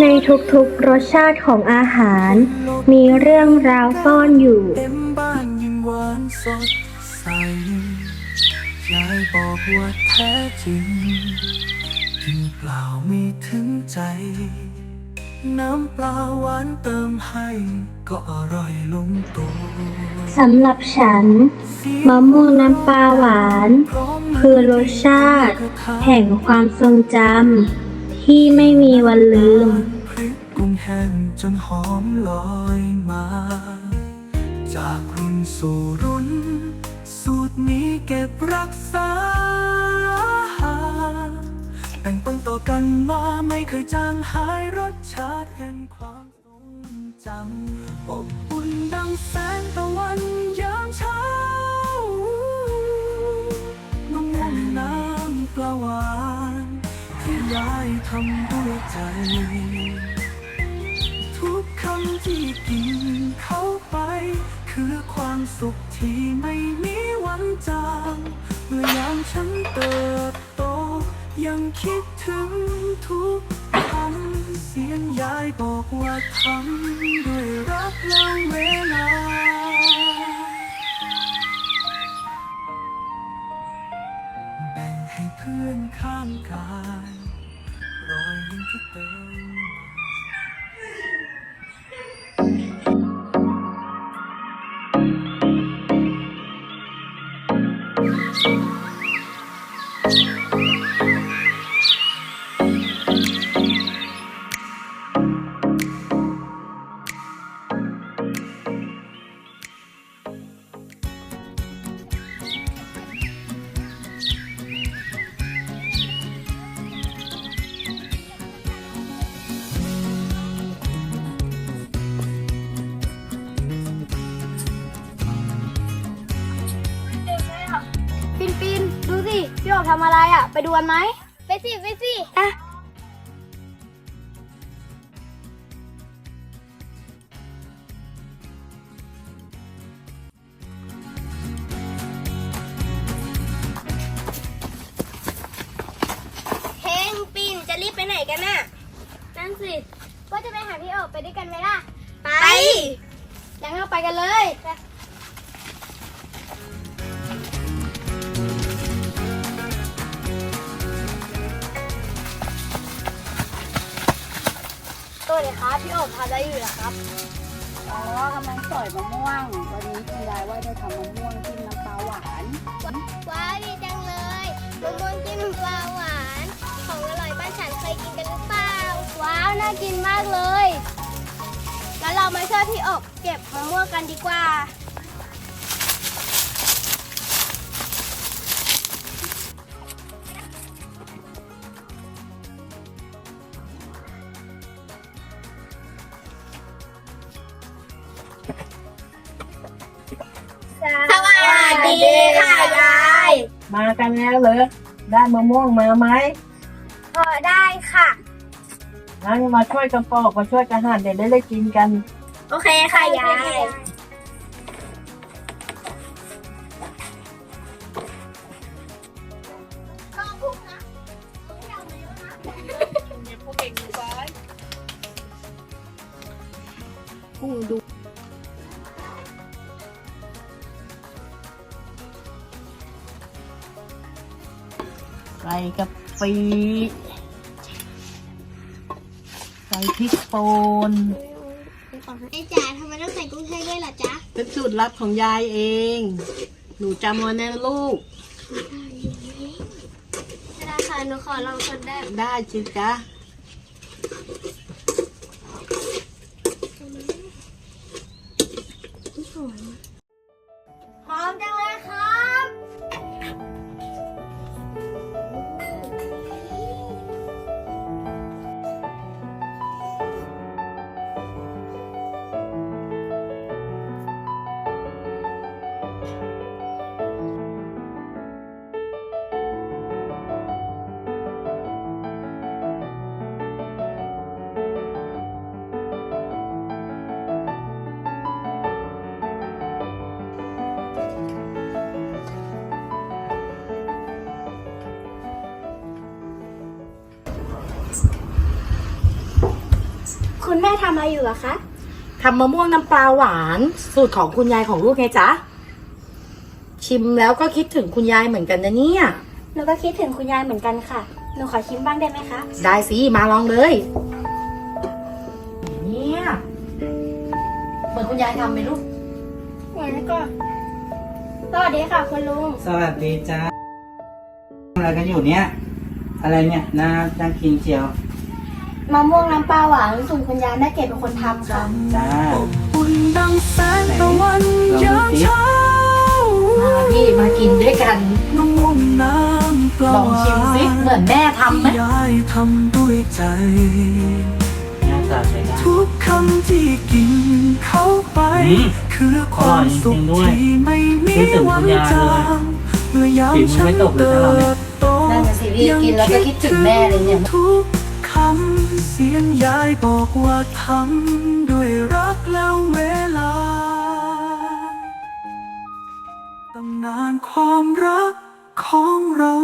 ในทุกๆรสชาติของอาหาร มีเรื่องราวซ่อนอยู่ยายายบอกว่าแท้จริงกินเปล่าไม่ถึงใจ น้ำปลาหวานเติมให้ ก็อร่อยลงตัวสำหรับฉัน มะม่วงน้ำปลาหวาน คือรสชาติ แห่งความทรงจำที่ไม่มีวันลืม พริกกุ้งแห้งจนหอมลอยมา จากรุ่นสู่รุ่น สูตรนี้เก็บรักษา แบ่งปันต่อกันมาไม่เคยจางหายรสชาติแห่งความทรง จำอบอุ่นดังแสงตะวันยามเช้ามะม่วงน้ำปลาหวานที่ยายทำด้วยใจ ทุกคำที่กินเข้าไป คือความสุขที่ไม่มีวันจางเมื่อยามฉันเติบโต ยังคิดถึงทุก สียงยายบอกว่าทำด้วยรักและเวลา แบ่งให้เพื่อนข้างกาย รอยยิ้มที่เติม ทำอะไรอะ ไปดูกันไหม ไปสิ ไปสิ อะ เฮงปิ่นจะรีบไปไหนกันน่ะ นั่นสิว่าจะไปหาพี่ออกไปด้วยกันไหมล่ะ ไป งั้นเราไปกันเลย ตัวเลยครับพี่โอบทำอะไรอยู่เหรอครับอ๋อกำลังสอยมะม่วง วันนี้คุณยายว่าจะทำมะม่วงจิ้มน้ำปลาหวานว้าวดีจังเลยมะม่วงจิ้มปลาหวาน ของอร่อยบ้านฉันเคยกินกันหรือเปล่า ว้าวน่ากินมากเลย งั้นเรามาช่วยพี่อบเก็บมะม่วงกันดีกว่า สวัสดีค่ะยาย มากันแล้วเลยได้มะม่วงมาไหมพอได้ค่ะ งั้นมาช่วยกันปอกมาช่วยกันหั่นเดี๋ยวได้ได้กินกัน โอเคค่ะยาย ใส่กะปิใส่พริกป่นไอ้จ๋าทำไมต้องใส่กุ้งเทยด้วยล่ะจ๊ะเป็นสูตรลับของยายเอง หนูจำไว้นะลูกได้ค่ะหนูขอลองชนได้ ได้จิจ๊ะ คุณแม่ทำอะไรอยู่อะคะ ทำมะม่วงน้ำปลาหวาน สูตรของคุณยายของลูกไงจ๊ะ ชิมแล้วก็คิดถึงคุณยายเหมือนกันนะเนี่ย หนูก็คิดถึงคุณยายเหมือนกันค่ะ หนูขอชิมบ้างได้ไหมคะ ได้สิ มาลองเลย เนี่ย เหมือนคุณยายทำไหมลูกงั้นก็สวัสดีค่ะคุณลุง สวัสดีจ้าอะไรกันอยู่เนี่ย อะไรเนี่ยน่าน่ากินเชียว มะม่วงน้ำปลาหวานสูตรคุณยายแม่เกดเป็นคนทำค่ะจ้าอบอุ่นดังแสงตะวันไหนยามลองดูสิเช้ามาพี่มากินด้วยกันน้ำม่วงน้ำปลาลองชิมสิเหมือนแม่ทำไหมยายทำด้วยใจ หน้าตาใช้ได้ ทุกคำที่กินเข้าไป อืมคือความสุขอร่อยจริงๆด้วยที่ไม่มีนึกถึงวัคุนณยายจางเมื่อยามฝีมือฉัไม่นตกเลยเตินะเราเนี่ย บโตนั่นน่ะสิพี่กินแล้วก็คิดถึงแม่เลยเนี่ย ทุกำ เสียงยายบอกว่าทำด้วยรักแล้วเวลาตำนานความรักของเรา